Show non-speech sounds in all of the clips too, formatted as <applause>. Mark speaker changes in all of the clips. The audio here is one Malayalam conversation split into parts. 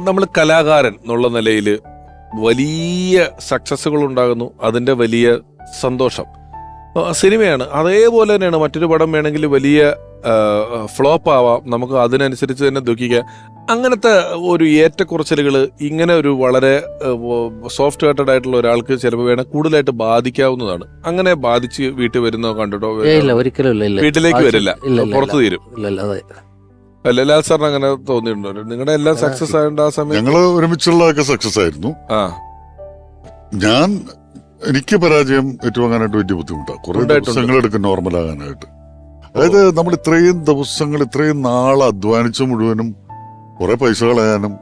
Speaker 1: നമ്മൾ കലാകാരൻ എന്നുള്ള നിലയിൽ വലിയ സക്സസ്സുകൾ ഉണ്ടാകുന്നു അതിന്റെ വലിയ സന്തോഷം. സിനിമയാണ്. അതേപോലെ തന്നെയാണ് മറ്റൊരു പടം വേണമെങ്കിൽ വലിയ ഫ്ലോപ്പ് ആവാം. നമുക്ക് അതിനനുസരിച്ച് തന്നെ ദുഃഖിക്കാം. അങ്ങനത്തെ ഒരു ഏറ്റക്കുറച്ചിലുകൾ ഇങ്ങനെ ഒരു വളരെ സോഫ്റ്റ് ഹാർട്ടഡ് ആയിട്ടുള്ള ഒരാൾക്ക് ചിലപ്പോൾ വേണം കൂടുതലായിട്ട് ബാധിക്കാവുന്നതാണ്. അങ്ങനെ ബാധിച്ച് വീട്ടിൽ വരുന്നോ കണ്ടിട്ടോ വീട്ടിലേക്ക് വരില്ല. പുറത്തു തീരും. അല്ല ലാൽ സാറിന് അങ്ങനെ തോന്നിയിട്ടുണ്ടോ? നിങ്ങളുടെ എല്ലാം സക്സസ് ആയതുകൊണ്ട് ആ സമയത്ത്
Speaker 2: ഞങ്ങൾ ഒരുമിച്ചുള്ളതൊക്കെ സക്സസ് ആയിരുന്നു.
Speaker 1: ആ.
Speaker 2: ഞാൻ എനിക്ക് പരാജയം ഏറ്റുവാങ്ങാനായിട്ട് വലിയ ബുദ്ധിമുട്ടാണ് കുറെ ദിവസങ്ങൾ എടുക്കും നോർമൽ ആകാനായിട്ട് അതായത് നമ്മൾ ഇത്രയും ദിവസങ്ങൾ ഇത്രയും നാൾ അധ്വാനിച്ച മുഴുവനും കുറെ പൈസ കളയാനും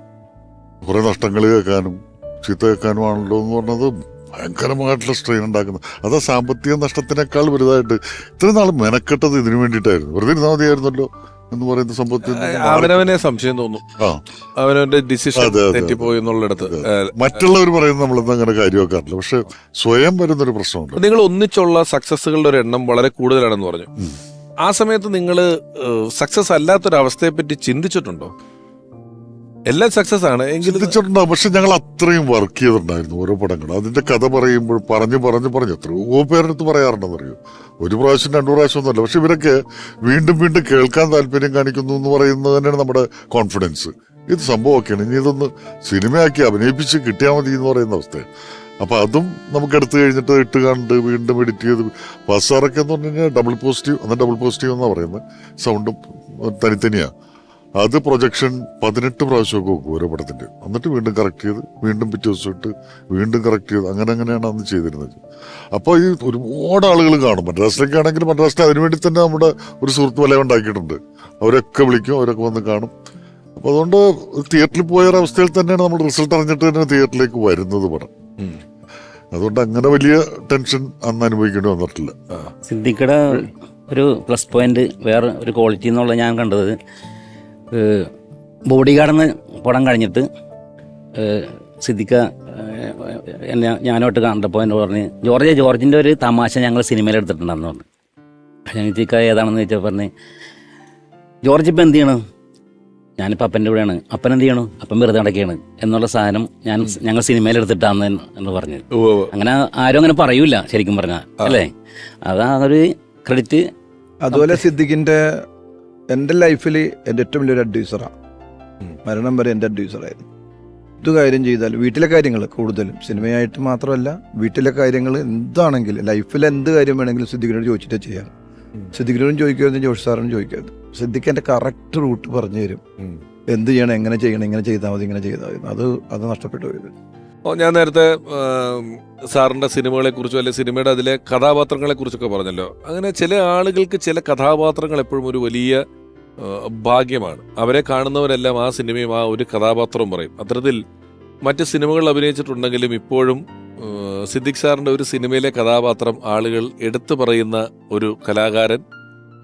Speaker 2: കുറെ നഷ്ടങ്ങൾ കേൾക്കാനും ചീത്ത കേൾക്കാനും ആണല്ലോ എന്ന് പറഞ്ഞത് ഭയങ്കരമായിട്ടുള്ള സ്ട്രെയിൻ ഉണ്ടാക്കുന്നത്. അത് സാമ്പത്തിക നഷ്ടത്തിനേക്കാൾ വലുതായിട്ട് ഇത്രയും നാൾ മെനക്കെട്ടത് ഇതിനു വേണ്ടിയിട്ടായിരുന്നു. വെറുതെ ഇരുന്നാൽ മതിയായിരുന്നല്ലോ. എന്ന് പറയുന്ന സംഭവത്തിൽ
Speaker 1: അവനവനെ സംശയം തോന്നും. അവനവന്റെ ഡിസിഷൻ തെറ്റിപ്പോയി എന്നുള്ളിടത്ത്
Speaker 2: മറ്റുള്ളവർ പറയുന്നത് നമ്മളൊന്നും അങ്ങനെ കാര്യമാക്കാറില്ല. പക്ഷെ സ്വയം വരുന്നൊരു പ്രശ്നമുണ്ട്.
Speaker 1: നിങ്ങൾ ഒന്നിച്ചുള്ള സക്സസ്സുകളുടെ ഒരു എണ്ണം വളരെ കൂടുതലാണെന്ന് പറഞ്ഞു. ആ സമയത്ത് നിങ്ങൾ സക്സസ് അല്ലാത്തൊരവസ്ഥയെ പറ്റി ചിന്തിച്ചിട്ടുണ്ടോ? എല്ലാം സക്സസ് ആണ്. എങ്കിലും
Speaker 2: ചിന്തിച്ചിട്ടുണ്ടാവും. പക്ഷെ ഞങ്ങൾ അത്രയും വർക്ക് ചെയ്തിട്ടുണ്ടായിരുന്നു ഓരോ പടങ്ങൾ അതിന്റെ കഥ പറയുമ്പോൾ പറഞ്ഞു പറഞ്ഞു പറഞ്ഞു. എത്രയോ പേരെടുത്ത് പറയാറുണ്ടെന്ന് അറിയോ ഒരു പ്രാവശ്യം രണ്ടു പ്രാവശ്യം ഒന്നുമല്ല. പക്ഷെ ഇവരൊക്കെ വീണ്ടും വീണ്ടും കേൾക്കാൻ താല്പര്യം കാണിക്കുന്നു എന്ന് പറയുന്നത് തന്നെയാണ് നമ്മുടെ കോൺഫിഡൻസ് ഇത് സംഭവമൊക്കെയാണ്. ഇനി ഇതൊന്ന് സിനിമയാക്കി അഭിനയിപ്പിച്ച് കിട്ടിയാൽ മതി എന്ന് പറയുന്ന അവസ്ഥയാണ് അപ്പൊ അതും നമുക്ക് എടുത്തു കഴിഞ്ഞിട്ട് ഇട്ട് കണ്ട് വീണ്ടും എഡിറ്റ് ചെയ്ത് പാസ്സാറൊക്കെ എന്ന് പറഞ്ഞു കഴിഞ്ഞാൽ ഡബിൾ പോസിറ്റീവ് എന്നാൽ ഡബിൾ പോസിറ്റീവ് എന്നാണ് പറയുന്നത്. സൗണ്ടും തനിത്തനിയാ. അത് പ്രൊജക്ഷൻ പതിനെട്ട് പ്രാവശ്യമൊക്കെ വെക്കും ഓരോ പടത്തിന്റെ. എന്നിട്ട് വീണ്ടും കറക്റ്റ് ചെയ്ത് വീണ്ടും പിറ്റേ ദിവസം ഇട്ട് വീണ്ടും കറക്റ്റ് ചെയ്ത് അങ്ങനെ അങ്ങനെയാണ് അന്ന് ചെയ്തിരുന്നത്. അപ്പോൾ ഈ ഒരുപാട് ആളുകൾ കാണും. മദ്രാസിലേക്ക് ആണെങ്കിൽ മദ്രാസിൽ അതിനുവേണ്ടി തന്നെ നമ്മുടെ ഒരു സുഹൃത്ത് വലയം ഉണ്ടാക്കിയിട്ടുണ്ട്. അവരൊക്കെ വിളിക്കും അവരൊക്കെ വന്ന് കാണും. അപ്പോൾ അതുകൊണ്ട് തിയേറ്ററിൽ പോയ ഒരു അവസ്ഥയിൽ തന്നെയാണ് നമ്മൾ റിസൾട്ട് അറിഞ്ഞിട്ട് തന്നെ തിയേറ്ററിലേക്ക് വരുന്നത് പടം. അതുകൊണ്ട് അങ്ങനെ വലിയ ടെൻഷൻ അന്ന് അനുഭവിക്കേണ്ടി വന്നിട്ടില്ല.
Speaker 3: സിദ്ദിഖയുടെ ഒരു പ്ലസ് പോയിന്റ് വേറെ ഒരു ക്വാളിറ്റി എന്നുള്ള ഞാൻ കണ്ടത് ബോഡി ഗാർഡെന്ന് പടം കഴിഞ്ഞിട്ട് സിദ്ദിഖ എന്നെ ഞാനോട്ട് കണ്ടപ്പോൾ എന്നോട് പറഞ്ഞ് ജോർജ് ജോർജിന്റെ ഒരു തമാശ ഞങ്ങൾ സിനിമയിൽ എടുത്തിട്ടുണ്ടെന്ന് പറഞ്ഞു. ഞാൻ സിദ്ദിഖ ഏതാണെന്ന് ചോദിച്ചാൽ പറഞ്ഞ് ജോർജ് ഇപ്പം എന്ത് ചെയ്യണം? ഞാനിപ്പോൾ അപ്പന്റെ കൂടെയാണ് അപ്പൻ എന്ത് ചെയ്യണം? അപ്പൻ വെറുതെ നടക്കുകയാണ്. എന്നുള്ള സാധനം ഞാൻ ഞങ്ങൾ സിനിമയിൽ എടുത്തിട്ടാന്ന് എന്ന് പറഞ്ഞത്
Speaker 1: ഉവ്വ്.
Speaker 3: അങ്ങനെ ആരും അങ്ങനെ പറയൂല ശരിക്കും പറഞ്ഞാൽ. അല്ലേ? അതാ ഒരു ക്രെഡിറ്റ്.
Speaker 4: അതുപോലെ സിദ്ദിഖിന്റെ എന്റെ ലൈഫിൽ എന്റെ ഏറ്റവും വലിയൊരു അഡ്വൈസറാണ്. മരണം വരെ എന്റെ അഡ്വൈസറായിരുന്നു. എന്ത് കാര്യം ചെയ്താൽ വീട്ടിലെ കാര്യങ്ങൾ കൂടുതലും സിനിമയായിട്ട് മാത്രമല്ല വീട്ടിലെ കാര്യങ്ങൾ എന്താണെങ്കിലും ലൈഫിൽ എന്ത് കാര്യം വേണമെങ്കിലും സിദ്ദിഖിനോട് ചോദിച്ചിട്ടേ ചെയ്യാം. സിദ്ദിഖിനോടും ചോദിക്കരുത് ജോഷ് സാറിനും ചോദിക്കരുത്. സിദ്ദിഖ് എന്റെ കറക്റ്റ് റൂട്ട് പറഞ്ഞു തരും. എന്ത് ചെയ്യണം എങ്ങനെ ചെയ്യണം ഇങ്ങനെ ചെയ്താൽ മതി ഇങ്ങനെ ചെയ്താൽ മതി. അത് അത് നഷ്ടപ്പെട്ടു പോയത്
Speaker 1: ഓ, ഞാൻ നേരത്തെ സാറിന്റെ സിനിമകളെ കുറിച്ചോ അല്ലെ സിനിമയുടെ അതിലെ കഥാപാത്രങ്ങളെ കുറിച്ചൊക്കെ പറഞ്ഞല്ലോ. അങ്ങനെ ചില ആളുകൾക്ക് ചില കഥാപാത്രങ്ങൾ എപ്പോഴും ഒരു വലിയ ഭാഗ്യമാണ്. അവരെ കാണുന്നവരെല്ലാം ആ സിനിമയും ആ ഒരു കഥാപാത്രവും പറയും. അത്തരത്തിൽ മറ്റ് സിനിമകളിൽ അഭിനയിച്ചിട്ടുണ്ടെങ്കിലും ഇപ്പോഴും സിദ്ദിഖ് സാറിന്റെ ഒരു സിനിമയിലെ കഥാപാത്രം ആളുകൾ എടുത്തു പറയുന്ന ഒരു കലാകാരൻ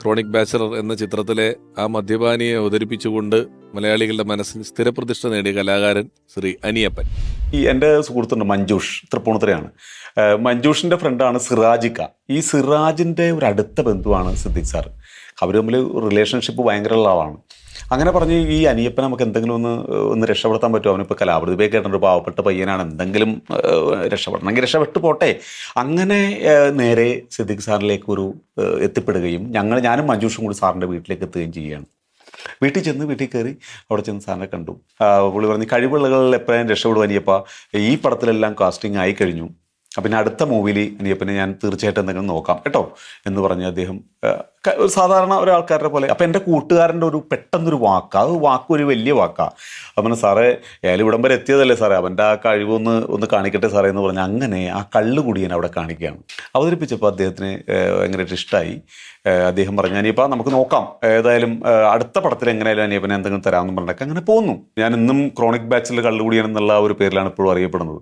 Speaker 1: ക്രോണിക് ബാച്ചലർ എന്ന ചിത്രത്തിലെ ആ മദ്യപാനിയെ അവതരിപ്പിച്ചുകൊണ്ട് മലയാളികളുടെ മനസ്സിൽ സ്ഥിരപ്രതിഷ്ഠ നേടിയ കലാകാരൻ ശ്രീ അനിയപ്പൻ.
Speaker 5: ഈ എന്റെ സുഹൃത്തുണ്ട് മഞ്ജൂഷ് തൃപ്പൂണിത്തുറയാണ്. മഞ്ജൂഷിന്റെ ഫ്രണ്ടാണ് സിറാജിക്ക. ഈ സിറാജിന്റെ ഒരു അടുത്ത ബന്ധുവാണ് സിദ്ദിഖ് സാർ അവർ തമ്മിൽ റിലേഷൻഷിപ്പ് ഭയങ്കരമുള്ള ആളാണ്. അങ്ങനെ പറഞ്ഞ് ഈ അനിയപ്പനെ നമുക്ക് എന്തെങ്കിലും ഒന്ന് ഒന്ന് രക്ഷപ്പെടുത്താൻ പറ്റുമോ? അവനിപ്പോൾ കലാപ്രതിഭയൊക്കെ കേട്ടിട്ടുണ്ട് പാവപ്പെട്ട പയ്യനാണ്. എന്തെങ്കിലും രക്ഷപ്പെടണമെങ്കിൽ രക്ഷപ്പെട്ട് പോട്ടെ. അങ്ങനെ നേരെ സിദ്ദിഖ് സാറിലേക്ക് ഒരു എത്തിപ്പെടുകയും ഞങ്ങൾ ഞാനും മഞ്ജൂഷും കൂടി സാറിന്റെ വീട്ടിലേക്ക് എത്തുകയും ചെയ്യുകയാണ്. വീട്ടിൽ ചെന്ന് വീട്ടിൽ കയറി അവിടെ ചെന്ന് സാറിനെ കണ്ടു. പുള്ളി പറഞ്ഞു കഴിവുള്ളകളിൽ എപ്പോഴും രക്ഷപ്പെടുവാനിയപ്പോൾ ഈ പടത്തിലെല്ലാം കാസ്റ്റിംഗ് ആയി കഴിഞ്ഞു. പിന്നെ അടുത്ത മൂവിയിൽ അനിയപ്പനെ ഞാൻ തീർച്ചയായിട്ടും എന്തെങ്കിലും നോക്കാം കേട്ടോ എന്ന് പറഞ്ഞ് അദ്ദേഹം ഒരു സാധാരണ ഒരാൾക്കാരുടെ പോലെ. അപ്പം എന്റെ കൂട്ടുകാരന്റെ ഒരു പെട്ടെന്നൊരു വാക്ക് അത് വാക്ക് ഒരു വലിയ വാക്കാണ് അപ്പം സാറേ ഏലി ഇവിടം വരെ എത്തിയതല്ലേ സാറേ? അവന്റെ ആ കഴിവൊന്ന് ഒന്ന് കാണിക്കട്ടെ സാറേ എന്ന് പറഞ്ഞ് അങ്ങനെ ആ കള്ള് കുടിയൻ അവിടെ കാണിക്കുകയാണ്. അവതരിപ്പിച്ചപ്പോൾ അദ്ദേഹത്തിന് ഭയങ്കരമായിട്ട് ഇഷ്ടമായി അദ്ദേഹം പറഞ്ഞു അനിയപ്പ നമുക്ക് നോക്കാം. ഏതായാലും അടുത്ത പടത്തിൽ എങ്ങനെയായാലും അനിയപ്പനെ എന്തെങ്കിലും തരാമെന്ന് പറഞ്ഞൊക്കെ അങ്ങനെ പോന്നു. ഞാൻ ഇന്നും ക്രോണിക് ബാച്ചിൽ കള്ളുകുടിയൻ എന്നുള്ള ഒരു പേരിലാണ് ഇപ്പോഴും അറിയപ്പെടുന്നത്.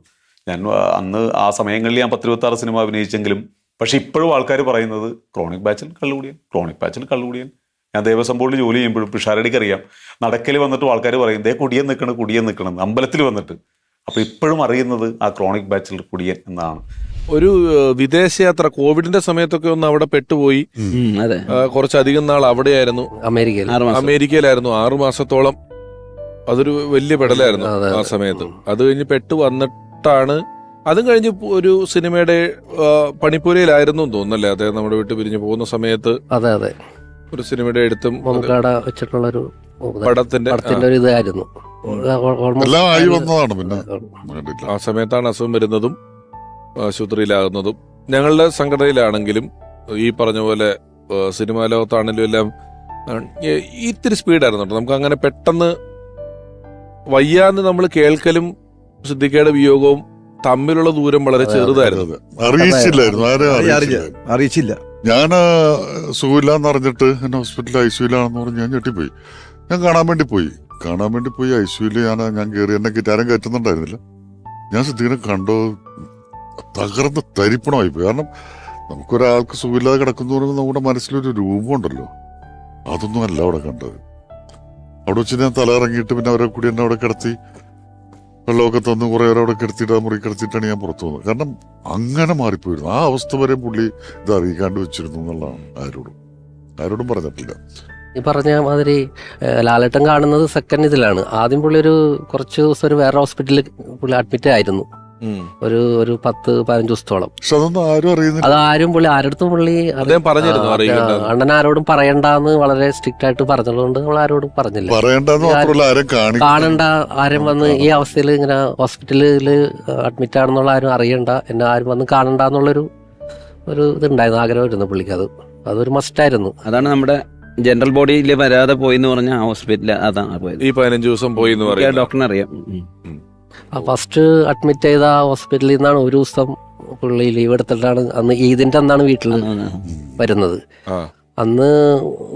Speaker 5: ഞാൻ അന്ന് ആ സമയങ്ങളിൽ ഞാൻ പത്തിരുപത്താറ് സിനിമ അഭിനയിച്ചെങ്കിലും പക്ഷേ ഇപ്പോഴും ആൾക്കാർ പറയുന്നത് ക്രോണിക് ബാച്ചിൽ കള്ളുകുടിയൻ ക്രോണിക് ബാച്ചിൽ കള്ളുകുടിയൻ. ഞാൻ ദേവസ്വം ബോർഡിൽ ജോലി ചെയ്യുമ്പോഴും പിഷാരടിക്ക് അറിയാം നടക്കൽ വന്നിട്ട് ആൾക്കാർ പറയും ദേ കുടിയൻ നിൽക്കണം കുടിയൻ നിൽക്കണം അമ്പലത്തിൽ വന്നിട്ട്. അപ്പോൾ ഇപ്പോഴും അറിയുന്നത് ആ ക്രോണിക് ബാച്ചിൽ കുടിയൻ എന്നാണ്.
Speaker 1: ഒരു വിദേശയാത്ര കോവിഡിന്റെ സമയത്തൊക്കെ ഒന്ന് അവിടെ പെട്ടുപോയി. കുറച്ചധികം നാൾ അവിടെയായിരുന്നു.
Speaker 6: അമേരിക്കയിൽ.
Speaker 3: ആറ് മാസം.
Speaker 1: അമേരിക്കയിലായിരുന്നു. ആറു മാസത്തോളം അതൊരു വലിയ പെടലായിരുന്നു ആ സമയത്ത്. അത് കഴിഞ്ഞ് പെട്ട് വന്നിട്ടാണ് അതും കഴിഞ്ഞ് ഒരു സിനിമയുടെ പണിപ്പുരയിലായിരുന്നു തോന്നുന്നല്ലേ? അദ്ദേഹം നമ്മുടെ വീട്ടിൽ പിരിഞ്ഞു പോകുന്ന സമയത്ത്
Speaker 6: അതെ അതെ.
Speaker 1: ഒരു സിനിമയുടെ എഴുത്തും
Speaker 6: മമ്മൂക്കാട വെച്ചിട്ടുള്ള ഒരു
Speaker 1: പടത്തിന്റെ
Speaker 6: പടത്തിന്റെ ഒരു ഇതായിരുന്നു.
Speaker 1: ആ സമയത്താണ് അസുഖം വരുന്നതും ആശുപത്രിയിലാകുന്നതും. ഞങ്ങളുടെ സംഘടനയിലാണെങ്കിലും ഈ പറഞ്ഞ പോലെ സിനിമാ ലോകത്താണെങ്കിലും എല്ലാം ഈ- ഇത്തിരി സ്പീഡായിരുന്നു നമുക്ക് അങ്ങനെ പെട്ടെന്ന് വയ്യാന്ന് നമ്മൾ കേൾക്കലും സിദ്ദിഖയുടെ വിയോഗവും തമ്മിലുള്ള ദൂരം വളരെ ചെറുതായിരുന്നു.
Speaker 2: അറിയിച്ചില്ലായിരുന്നു ആരും അറിയിച്ചില്ല. ഞാൻ സുഖമില്ലാന്ന് അറിഞ്ഞിട്ട് എന്നെ ഹോസ്പിറ്റലിൽ ഐ സിയുലാണെന്ന് പറഞ്ഞ് ഞാൻ ഞെട്ടിപ്പോയി. ഞാൻ കാണാൻ വേണ്ടി പോയി. കാണാൻ വേണ്ടി പോയി ഐ സിയുൽ ഞാൻ ഞാൻ കയറി എന്നെ കിറ്റാരം കയറ്റുന്നുണ്ടായിരുന്നില്ല. ഞാൻ സിദ്ദീഖിനെ കണ്ടോ തകർന്ന് തരിപ്പണമായി പോയി. കാരണം നമുക്കൊരാൾക്ക് സുഖമില്ലാതെ കിടക്കുന്നു പറയുമ്പോൾ നമ്മുടെ മനസ്സിലൊരു രൂപമുണ്ടല്ലോ. അതൊന്നും അല്ല അവിടെ കണ്ടത്. അവിടെ വെച്ച് ഞാൻ തല ഇറങ്ങിയിട്ട് പിന്നെ അവരെ കൂടി എന്നെ അവിടെ കിടത്തി. വെള്ളമൊക്കെ തന്ന് കുറെ നേരം അവിടെ കിടത്തിയിട്ട് മുറി കിടത്തിയിട്ടാണ് ഞാൻ പുറത്തു പോകുന്നത്. കാരണം അങ്ങനെ മാറിപ്പോയിരുന്നു. ആ അവസ്ഥ വരെ പുള്ളി ഇത് അറിയിക്കാണ്ട് വെച്ചിരുന്നു എന്നുള്ളതാണ് ആരോടും. ആരോടും പറഞ്ഞിട്ടില്ല.
Speaker 6: ഈ പറഞ്ഞ മാതിരി ലാലേട്ടൻ കാണുന്നത് സെക്കൻഡ് ഇതിലാണ്. ആദ്യം പുള്ളി ഒരു കുറച്ച് ദിവസം ഒരു വേറെ ഹോസ്പിറ്റലിൽ പുള്ളി അഡ്മിറ്റ് ആയിരുന്നു. ഒരു ഒരു പത്ത് പതിനഞ്ച് ദിവസത്തോളം. അത് ആരും പുള്ളി ആരടുത്തും പുള്ളി
Speaker 1: അദ്ദേഹം പറഞ്ഞിരുന്നു
Speaker 6: ആ, അണ്ണൻ ആരോടും പറയണ്ടെന്ന് വളരെ സ്ട്രിക്റ്റ് ആയിട്ട് പറഞ്ഞതുകൊണ്ട് നമ്മൾ ആരോടും പറഞ്ഞില്ല. കാണണ്ട ആരും വന്ന് ഈ അവസ്ഥയിൽ ഇങ്ങനെ ഹോസ്പിറ്റലിൽ അഡ്മിറ്റ് ആണെന്നുള്ള ആരും അറിയണ്ട. എന്നെ ആരും വന്ന് കാണണ്ട എന്നുള്ളൊരു ഒരു ഇതുണ്ടായിരുന്നു ആഗ്രഹമായിരുന്നു പുള്ളിക്ക് അത്. അതൊരു മസ്റ്റായിരുന്നു
Speaker 7: അതാണ് നമ്മുടെ ജനറൽ ബോഡിയിൽ വരാതെ പോയി എന്ന് പറഞ്ഞ ഹോസ്പിറ്റലിൽ അതാണ് പോയത്.
Speaker 1: ഈ പതിനഞ്ച് ദിവസം പോയി
Speaker 7: ഡോക്ടറിനെ അറിയാം.
Speaker 6: ഫസ്റ്റ് അഡ്മിറ്റ് ചെയ്ത ഹോസ്പിറ്റലിൽ നിന്നാണ് ഒരു ദിവസം പുള്ളി ലീവ് എടുത്തിട്ടാണ് അന്ന് ഈദിന്റെ അന്നാണ് വീട്ടിൽ വരുന്നത്. അന്ന്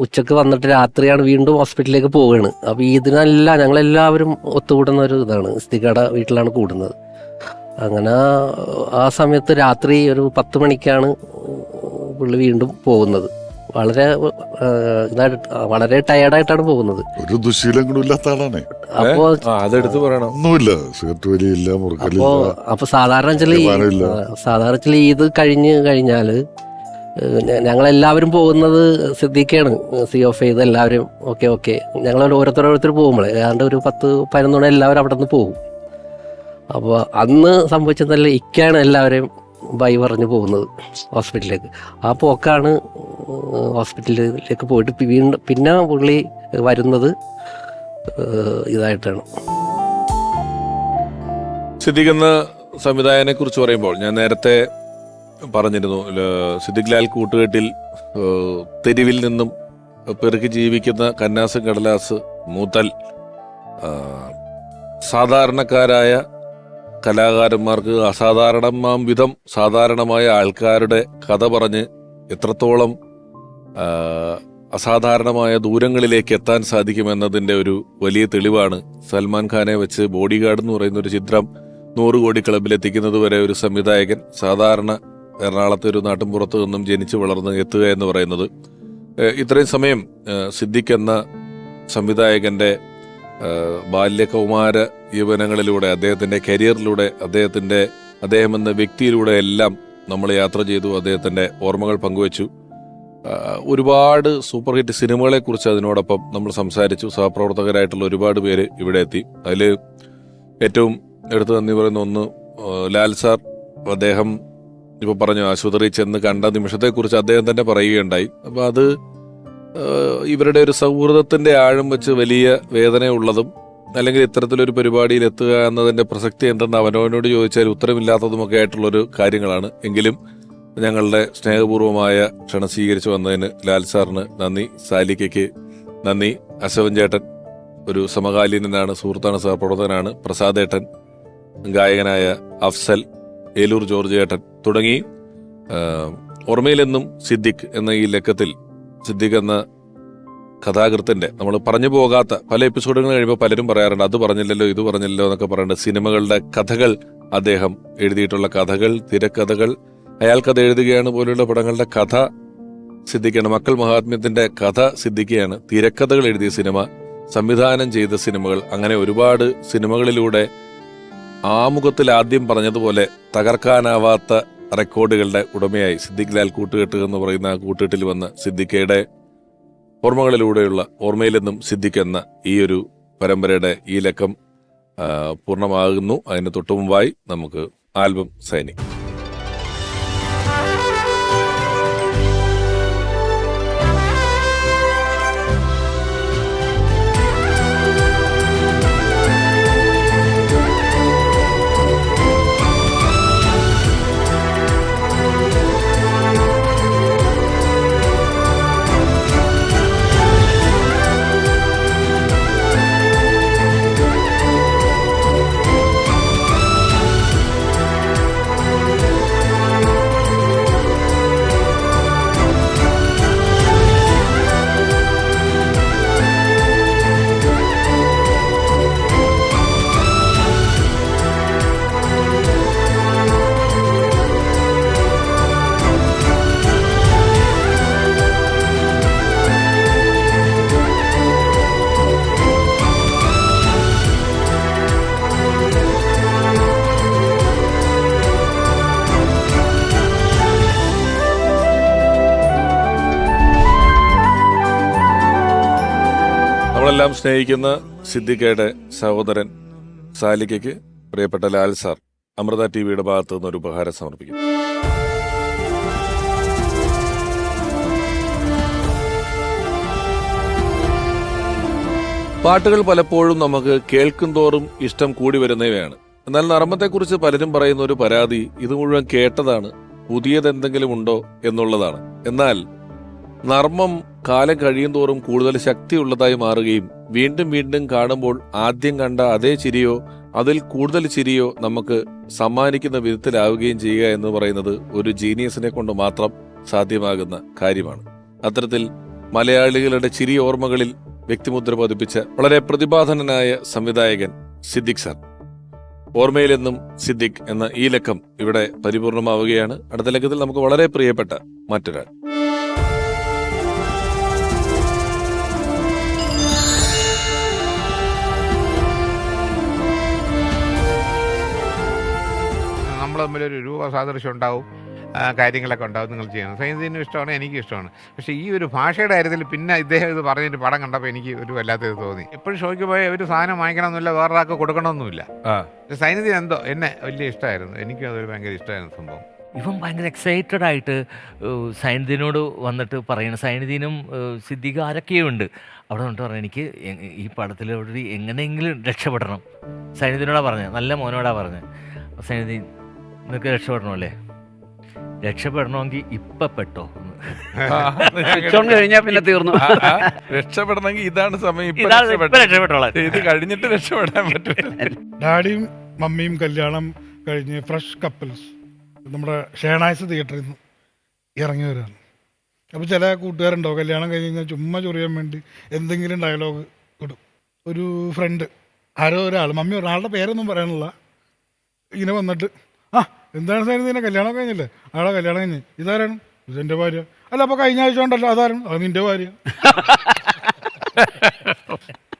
Speaker 6: ഉച്ചയ്ക്ക് വന്നിട്ട് രാത്രിയാണ് വീണ്ടും ഹോസ്പിറ്റലിലേക്ക് പോവുകയാണ്. അപ്പൊ ഞങ്ങൾ ഞങ്ങളെല്ലാവരും ഒത്തുകൂടുന്ന ഒരു ഇതാണ്. സ്ഥികട വീട്ടിലാണ് കൂടുന്നത്. അങ്ങനെ ആ സമയത്ത് രാത്രി ഒരു പത്ത് മണിക്കാണ് പുള്ളി വീണ്ടും പോകുന്നത്. വളരെ ഇതായിട്ട് വളരെ ടയർഡായിട്ടാണ് പോകുന്നത്.
Speaker 2: ഒരു ദുശീലങ്ങളും ഇല്ലാത്ത ആളാണ്.
Speaker 6: അപ്പോ
Speaker 1: അതെടുത്ത് പറയണം.
Speaker 2: ഒന്നുമില്ല. സിഗരറ്റ് വലിയില്ല
Speaker 6: അപ്പോ
Speaker 2: മുറുക്കലില്ല.
Speaker 6: അപ്പൊ സാധാരണ സാധാരണ ഇത് കഴിഞ്ഞ് കഴിഞ്ഞാൽ ഞങ്ങളെല്ലാവരും ഞങ്ങൾ എല്ലാവരും പോകുന്നത് സിദ്ദീഖാണ്. സി ഓഫ് ചെയ്ത് എല്ലാവരും ഓക്കെ ഓക്കെ ഞങ്ങൾ ഓരോരുത്തരോരുത്തർ പോകുമ്പോഴേ ഏതാണ്ട് ഒരു പത്ത് പതിനൊന്ന് മണി എല്ലാവരും അവിടെ നിന്ന് പോകും. അപ്പോൾ അന്ന് സംഭവിച്ചതല്ല ഇക്കാണ് എല്ലാവരെയും ബൈ പറഞ്ഞു പോകുന്നത് ഹോസ്പിറ്റലിലേക്ക്. ആ പോക്കാണ് ഹോസ്പിറ്റലിലേക്ക് പോയിട്ട് വീണ്ടും പിന്നെ പുള്ളി വരുന്നത് ഇതായിട്ടാണ്.
Speaker 1: സിദ്ദിഖ് സംവിധായകനെ കുറിച്ച് പറയുമ്പോൾ ഞാൻ നേരത്തെ പറഞ്ഞിരുന്നു സിദ്ദിഖ് ലാൽ കൂട്ടുകെട്ടിൽ തെരുവിൽ നിന്നും പെറുക്കി ജീവിക്കുന്ന കന്നാസ് കടലാസ് മൂത്തൽ സാധാരണക്കാരായ കലാകാരന്മാർക്ക് അസാധാരണമാം വിധം സാധാരണമായ ആൾക്കാരുടെ കഥ പറഞ്ഞ് എത്രത്തോളം അസാധാരണമായ ദൂരങ്ങളിലേക്ക് എത്താൻ സാധിക്കുമെന്നതിന്റെ ഒരു വലിയ തെളിവാണ് സൽമാൻ ഖാനെ വെച്ച് ബോഡി ഗാർഡ് എന്ന് പറയുന്ന ഒരു ചിത്രം നൂറ് കോടി ക്ലബിലെത്തിക്കുന്നത് വരെ ഒരു സംവിധായകൻ സാധാരണ എറണാകുളത്തെ ഒരു നാട്ടിൻപുറത്ത് നിന്നും ജനിച്ചു വളർന്ന് എത്തുക എന്ന് പറയുന്നത്. ഇത്രയും സമയം സിദ്ദിഖ് എന്ന സംവിധായകന്റെ ബാല്യകൗമാര യൗവനങ്ങളിലൂടെ അദ്ദേഹത്തിന്റെ കരിയറിലൂടെ അദ്ദേഹത്തിന്റെ അദ്ദേഹം എന്ന വ്യക്തിയിലൂടെ എല്ലാം നമ്മൾ യാത്ര ചെയ്തു അദ്ദേഹത്തിന്റെ ഓർമ്മകൾ പങ്കുവച്ചു. ഒരുപാട് സൂപ്പർ ഹിറ്റ് സിനിമകളെക്കുറിച്ച് അതിനോടൊപ്പം നമ്മൾ സംസാരിച്ചു. സഹപ്രവർത്തകരായിട്ടുള്ള ഒരുപാട് പേര് ഇവിടെ എത്തി. അതിൽ ഏറ്റവും എടുത്തു നന്ദി പറയുന്ന ഒന്ന് ലാൽ സാർ. അദ്ദേഹം ഇപ്പോൾ പറഞ്ഞു ആശുപത്രിയിൽ ചെന്ന് കണ്ട നിമിഷത്തെക്കുറിച്ച് അദ്ദേഹം തന്നെ പറയുകയുണ്ടായി. അപ്പോൾ അത് ഇവരുടെ ഒരു സൗഹൃദത്തിന്റെ ആഴം വെച്ച് വലിയ വേദനയുള്ളതും അല്ലെങ്കിൽ ഇത്തരത്തിലൊരു പരിപാടിയിൽ എത്തുക എന്നതിന്റെ പ്രസക്തി എന്തെന്ന് അവനവനോട് ചോദിച്ചാൽ ഉത്തരമില്ലാത്തതുമൊക്കെ ആയിട്ടുള്ളൊരു കാര്യങ്ങളാണ്. എങ്കിലും ഞങ്ങളുടെ സ്നേഹപൂർവമായ ക്ഷണം സ്വീകരിച്ചു വന്നതിന് ലാൽ സാറിന് നന്ദി സാലിക്കയ്ക്ക് നന്ദി അശവൻ ചേട്ടൻ ഒരു സമകാലീനനാണ് സുഹൃത്താണ് സഹപ്രവർത്തകനാണ് പ്രസാദേട്ടൻ ഗായകനായ അഫ്സൽ ഏലൂർ ജോർജ് ഏട്ടൻ തുടങ്ങി ഓർമ്മയിലെന്നും സിദ്ദിഖ് എന്ന ഈ ലക്കത്തിൽ സിദ്ദിഖ് എന്ന കഥാകൃത്തിന്റെ നമ്മൾ പറഞ്ഞു പോകാത്ത പല എപ്പിസോഡുകൾ കഴിയുമ്പോൾ പലരും പറയാറുണ്ട് അത് പറഞ്ഞില്ലല്ലോ ഇത് പറഞ്ഞില്ലല്ലോ എന്നൊക്കെ പറയുന്നുണ്ട് സിനിമകളുടെ കഥകൾ അദ്ദേഹം എഴുതിയിട്ടുള്ള കഥകൾ തിരക്കഥകൾ അയാൾ കഥ എഴുതുകയാണ് പോലെയുള്ള പടങ്ങളുടെ കഥ സിദ്ധിക്കുകയാണ് മക്കൾ മഹാത്മ്യത്തിന്റെ കഥ സിദ്ധിക്കുകയാണ് തിരക്കഥകൾ എഴുതിയ സിനിമ സംവിധാനം ചെയ്ത സിനിമകൾ അങ്ങനെ ഒരുപാട് സിനിമകളിലൂടെ ആമുഖത്തിൽ ആദ്യം പറഞ്ഞതുപോലെ തകർക്കാനാവാത്ത റെക്കോർഡുകളുടെ ഉടമയായി സിദ്ദിഖ് ലാൽ കൂട്ടുകെട്ട് എന്ന് പറയുന്ന ആ കൂട്ടുകെട്ടിൽ വന്ന സിദ്ദിഖയുടെ ഓർമ്മകളിലൂടെയുള്ള ഓർമ്മയിലെന്നും നിന്നും സിദ്ധിക്കുന്ന ഈ ഒരു പരമ്പരയുടെ ഈ ലക്കം പൂർണമാകുന്നു. അതിന് തൊട്ടു മുമ്പായി നമുക്ക് ആൽബം സൈനിങ്. നമ്മളെല്ലാം സ്നേഹിക്കുന്ന സിദ്ദിഖയുടെ സഹോദരൻ സാലിക്കയ്ക്ക് പ്രിയപ്പെട്ട ലാൽ സാർ അമൃത ടി വിയുടെ ഭാഗത്തു നിന്ന് ഒരു ഉപഹാരം സമർപ്പിക്കും പാട്ടുകൾ പലപ്പോഴും നമുക്ക് കേൾക്കും തോറും ഇഷ്ടം കൂടി വരുന്നവയാണ്. എന്നാൽ നർമ്മത്തെക്കുറിച്ച് പലരും പറയുന്ന ഒരു പരാതി ഇത് മുഴുവൻ കേട്ടതാണ് പുതിയതെന്തെങ്കിലും ഉണ്ടോ എന്നുള്ളതാണ്. എന്നാൽ നർമ്മം കാലം കഴിയും തോറും കൂടുതൽ ശക്തിയുള്ളതായി മാറുകയും വീണ്ടും വീണ്ടും കാണുമ്പോൾ ആദ്യം കണ്ട അതേ ചിരിയോ അതിൽ കൂടുതൽ ചിരിയോ നമുക്ക് സമ്മാനിക്കുന്ന വിധത്തിലാവുകയും ചെയ്യുക എന്ന് പറയുന്നത് ഒരു ജീനിയസിനെ കൊണ്ട് മാത്രം സാധ്യമാകുന്ന കാര്യമാണ്. അത്തരത്തിൽ മലയാളികളുടെ ചിരി ഓർമ്മകളിൽ വ്യക്തിമുദ്ര പതിപ്പിച്ച വളരെ പ്രതിഭാധനനായ സംവിധായകൻ സിദ്ദിഖ് സാർ. ഓർമ്മയിലെന്നും സിദ്ദിഖ് എന്ന ഈ ലക്കം ഇവിടെ പരിപൂർണമാവുകയാണ്. അടുത്ത ലക്കത്തിൽ നമുക്ക് വളരെ പ്രിയപ്പെട്ട മറ്റൊരാൾ.
Speaker 8: തമ്മിലൊരു രൂപ സാദൃശ്യം ഉണ്ടാവും കാര്യങ്ങളൊക്കെ ഉണ്ടാവും നിങ്ങൾ ചെയ്യണം സൈൻസിനും ഇഷ്ടമാണ് എനിക്കും ഇഷ്ടമാണ്. പക്ഷേ ഈ ഒരു ഭാഷയുടെ കാര്യത്തിൽ പിന്നെ ഇദ്ദേഹം ഇത് പറഞ്ഞിട്ട് പടം കണ്ടപ്പോൾ എനിക്ക് ഒരു വല്ലാത്തത് തോന്നി. എപ്പോഴും ഷോയ്ക്ക് പോയി ഒരു സാധനം വാങ്ങിക്കണമെന്നില്ല വേറൊരാൾക്ക് കൊടുക്കണമെന്നില്ല. സയൻസിന് എന്തോ എന്നെ വലിയ ഇഷ്ടമായിരുന്നു. എനിക്കും അതൊരു ഭയങ്കര ഇഷ്ടമായിരുന്നു സംഭവം.
Speaker 9: ഇവൻ ഭയങ്കര എക്സൈറ്റഡ് ആയിട്ട് സൈനിധിനോട് വന്നിട്ട് പറയണം സൈനിധിനും സിദ്ദിഖ് ആരൊക്കെയുണ്ട് അവിടെ വന്നിട്ട് പറഞ്ഞു എനിക്ക് ഈ പടത്തിലൂടെ എങ്ങനെയെങ്കിലും രക്ഷപ്പെടണം. സൈനിധിനോടാ പറഞ്ഞത് നല്ല മോനോടാ പറഞ്ഞത്. സൈനിധി നിനക്ക് രക്ഷപ്പെടണമല്ലേ? രക്ഷപ്പെടണമെങ്കിൽ ഇപ്പൊ പെട്ടോ.
Speaker 7: കഴിഞ്ഞാ പിന്നെ തീർന്നു.
Speaker 10: രക്ഷപ്പെടണമെങ്കിൽ ഇതാണ് സമയം. ഇപ്പൊ രക്ഷപ്പെടണം. ഇത് കഴിഞ്ഞിട്ട് രക്ഷപ്പെടാൻ പറ്റില്ല.
Speaker 11: ഡാഡിയും മമ്മിയും കല്യാണം കഴിഞ്ഞ് ഫ്രഷ് കപ്പിൾസ്. നമ്മുടെ ഷേണായ്സ് തിയേറ്ററിൽ നിന്ന് ഇറങ്ങി വരാണ്. അപ്പോൾ ചില കൂട്ടുകാരുണ്ടാവും കല്യാണം കഴിഞ്ഞ് കഴിഞ്ഞാൽ ചുമ്മാ ചൊറിയാൻ വേണ്ടി എന്തെങ്കിലും ഡയലോഗ് ഇടും. ഒരു ഫ്രണ്ട് ആരോ ഒരാൾ. മമ്മി ഒരാളുടെ പേരൊന്നും പറയാനുള്ള ഇങ്ങനെ വന്നിട്ട് എന്താണ് സാധനം നിന്നെ കല്യാണം കഴിഞ്ഞില്ലേ? ആളെ കല്യാണം കഴിഞ്ഞ്. ഇതാരാണ്? ഇതെന്റെ ഭാര്യ. അല്ല അപ്പൊ കഴിഞ്ഞ ആഴ്ച ഉണ്ടല്ലോ. അതാരാണ്? അത് നിന്റെ ഭാര്യ. <laughs>